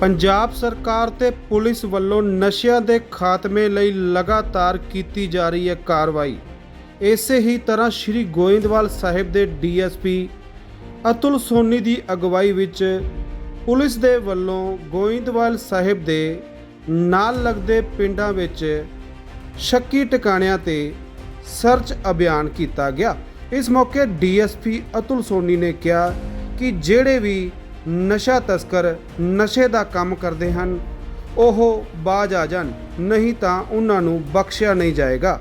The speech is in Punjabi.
ਪੰਜਾਬ ਸਰਕਾਰ ਤੇ ਪੁਲਿਸ ਵੱਲੋਂ ਨਸ਼ਿਆਂ ਦੇ ਖਾਤਮੇ ਲਈ ਲਗਾਤਾਰ ਕੀਤੀ ਜਾ ਰਹੀ ਹੈ ਕਾਰਵਾਈ। ਇਸੇ ਹੀ ਤਰ੍ਹਾਂ ਸ੍ਰੀ ਗੋਇੰਦਵਾਲ ਸਾਹਿਬ ਦੇ ਡੀਐਸਪੀ ਅਤੁਲ ਸੋਨੀ ਦੀ ਅਗਵਾਈ ਵਿੱਚ ਪੁਲਿਸ ਦੇ ਵੱਲੋਂ ਗੋਇੰਦਵਾਲ ਸਾਹਿਬ ਦੇ ਨਾਲ ਲੱਗਦੇ ਪਿੰਡਾਂ ਵਿੱਚ ਸ਼ੱਕੀ ਟਿਕਾਣਿਆਂ ਤੇ ਸਰਚ ਅਭਿਆਨ ਕੀਤਾ ਗਿਆ। ਇਸ ਮੌਕੇ ਡੀਐਸਪੀ ਅਤੁਲ ਸੋਨੀ ਨੇ ਕਿਹਾ ਕਿ ਜਿਹੜੇ ਵੀ ਨਸ਼ਾ ਤਸਕਰ ਨਸ਼ੇ ਦਾ ਕੰਮ ਕਰਦੇ ਹਨ। ਉਹ ਬਾਜ ਆ ਜਾਣ, ਨਹੀਂ ਤਾਂ ਉਹਨਾਂ ਨੂੰ ਬਖਸ਼ਿਆ ਨਹੀਂ ਜਾਏਗਾ।